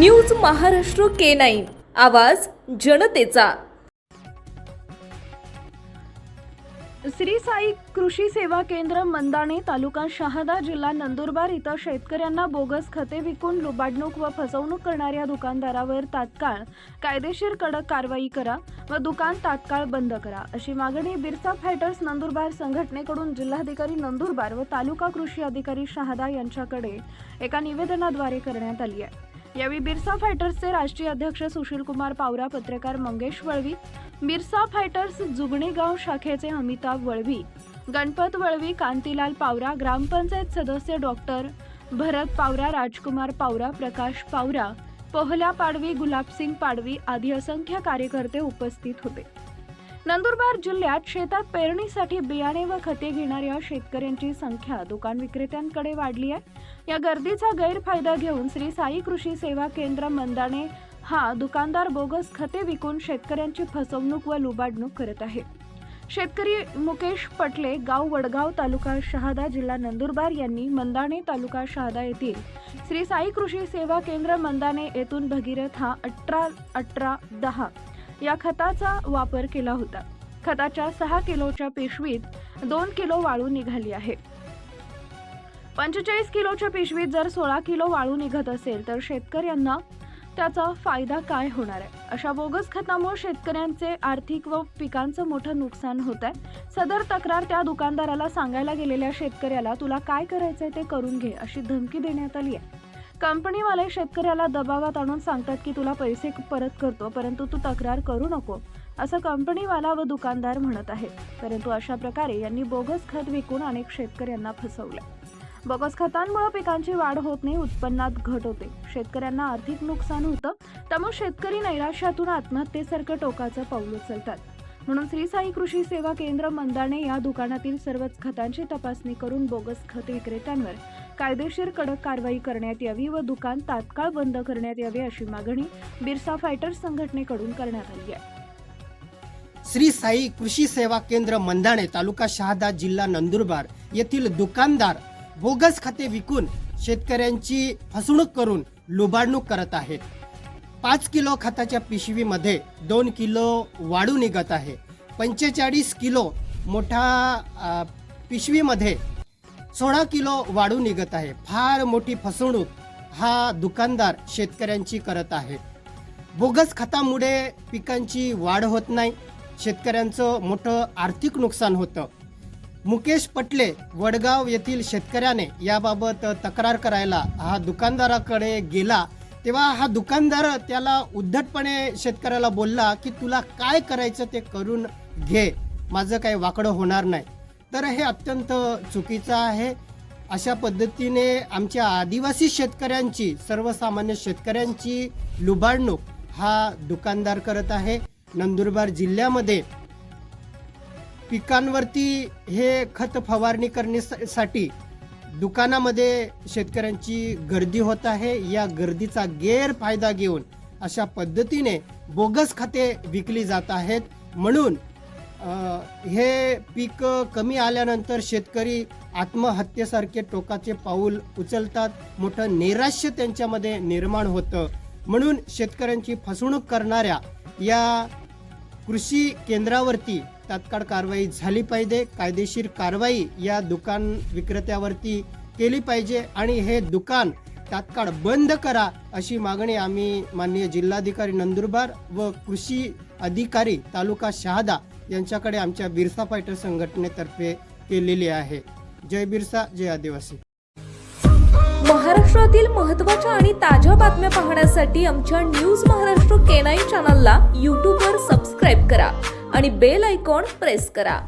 News Maharashtra K nine. आवाज जनतेचा. श्री साई कृषी सेवा केंद्र मंदाणे तालुका शहादा जिल्हा नंदुरबार इथं शेतकऱ्यांना बोगस खते विकून लुबाडणूक व फसवणूक करणाऱ्या दुकानदारावर तात्काळ कायदेशीर कडक कारवाई करा व दुकान तात्काळ बंद करा अशी मागणी बिरसा फायटर्स नंदुरबार संघटनेकडून जिल्हाधिकारी नंदुरबार व तालुका कृषी अधिकारी शहादा यांच्याकडे एका निवेदनाद्वारे करण्यात आली आहे. यावेळी बिरसा फायटर्सचे राष्ट्रीय अध्यक्ष सुशील कुमार पावरा पत्रकार मंगेश वळवी बिरसा फायटर्स जुगणेगाव शाखेचे अमिताभ वळवी गणपत वळवी कांतीलाल पावरा ग्रामपंचायत सदस्य डॉक्टर भरत पावरा राजकुमार पावरा प्रकाश पावरा पहल्या पाडवी गुलाबसिंग पाडवी आदी असंख्य कार्यकर्ते उपस्थित होते. नंदुरबार जिल्ह्यात शेतात पेरणीसाठी बियाणे व खते घेणाऱ्या शेतकऱ्यांची संख्या दुकान विक्रेत्यांकडे वाढली आहे. या गर्दीचा गैरफायदा घेऊन श्री साई कृषी सेवा केंद्र मंदाणे हा दुकानदार बोगस खते विकून शेतकऱ्यांची फसवणूक व लुबाडणूक करत आहे. शेतकरी मुकेश पटले गाव वडगाव तालुका शहादा जिल्हा नंदुरबार यांनी मंदाणे तालुका शहादा येथील श्री साई कृषी सेवा केंद्र मंदाणे येथून भगीरथ हा अठरा अठरा दहा या खताचा वापर केला होता. खताच्या सहा किलोच्या पिशवीत दोन किलो वाळू निघाली आहे. पंचेचाळीस किलोच्या पिशवीत जर सोळा किलो वाळू निघत असेल तर शेतकऱ्यांना त्याचा फायदा काय होणार आहे? अशा बोगस खतामुळे शेतकऱ्यांचे आर्थिक व पिकांचं मोठं नुकसान होत आहे. सदर तक्रार त्या दुकानदाराला सांगायला गेलेल्या शेतकऱ्याला तुला काय करायचंय ते करून घे अशी धमकी देण्यात आली आहे. कंपनीवाले शेतकऱ्याला दबावात आणून सांगतात की तुला पैसे परत करतो परंतु तू तक्रार करू नको असं कंपनीवाला व दुकानदार म्हणत आहेत. परंतु अशा प्रकारे यांनी बोगस खत विकून अनेक शेतकऱ्यांना फसवलं. बोगस खतांमुळे पिकांची वाढ होत नाही उत्पन्नात घट होते. शेतकऱ्यांना आर्थिक नुकसान होतं त्यामुळे शेतकरी नैराश्यातून आत्महत्येसारखं टोकाचं पाऊल उचलतात. म्हणून श्री साई कृषी सेवा केंद्र मंदाने या दुकानातील सर्वच खतांची तपासणी करून बोगस खत विक्रेत्यांवर कायदेशीर कडक कारवाई करण्यात यावी व दुकान तात्काळ बंद करण्यात यावे अशी मागणी बिरसा फायटर्स संघटनेकडून करण्यात आली आहे. श्री साई कृषी सेवा केंद्र मंदाणे तालुका शहादा जिल्हा नंदुरबार येथील दुकानदार बोगस खते विकून शेतकऱ्यांची फसवणूक करून लुबाडणूक करत आहेत. पाच किलो खताच्या पिशवीमध्ये दोन किलो वाढू निघत आहे. पंचेचाळीस किलो मोठा पिशवीमध्ये सोळा किलो वाढू निघत आहे. फार मोठी फसवणूक हा दुकानदार शेतकऱ्यांची करत आहे. बोगस खतामुळे पिकांची वाढ होत नाही. शेतकऱ्यांचं मोठं आर्थिक नुकसान होतं. मुकेश पटले वडगाव येथील शेतकऱ्याने याबाबत तक्रार करायला हा दुकानदाराकडे गेला. तेव्हा हा दुकानदार त्याला उद्धटपणे शेतकऱ्याला बोलला की तुला काय करायचं ते करून घे. माझं काही वाकडं होणार नाही. तर हे अत्यंत चुकीचं आहे. अशा पद्धतीने आमच्या आदिवासी शेतकऱ्यांची सर्वसामान्य शेतकऱ्यांची लुबाडणूक हा दुकानदार करत आहे. नंदुरबार जिल्ह्यामध्ये पिकांवरती हे खत फवारणी करण्यासाठी दुकानामध्ये शेतकऱ्यांची गर्दी होत आहे. या गर्दीचा गैरफायदा घेऊन अशा पद्धतीने बोगस खते विकली जात आहेत. म्हणून हे पीक कमी आल्यानंतर शेतकरी आत्महत्येसारखे टोकाचे पाऊल उचलतात. मोठं नैराश्य त्यांच्यामध्ये निर्माण होतं. म्हणून शेतकऱ्यांची फसवणूक करणाऱ्या या कृषी केंद्रावरती तात्काळ कारवाई झाली पाहिजे. कायदेशीर कारवाई या दुकान विक्रेत्यावरती केली पाहिजे आणि हे दुकान तात्काळ बंद करा अशी मागणी आम्ही माननीय जिल्हाधिकारी नंदुरबार व कृषी अधिकारी तालुका शहादा यांच्याकडे आमच्या बिरसा फायटर संघटनेतर्फे केलेली आहे. जय बिरसा जय आदिवासी. महाराष्ट्रातील महत्त्वाच्या आणि ताज्या बातम्या पाहण्यासाठी आमच्या न्यूज महाराष्ट्र केनाई चॅनलला यूट्यूबवर सबस्क्राईब करा आणि बेल आयकॉन प्रेस करा.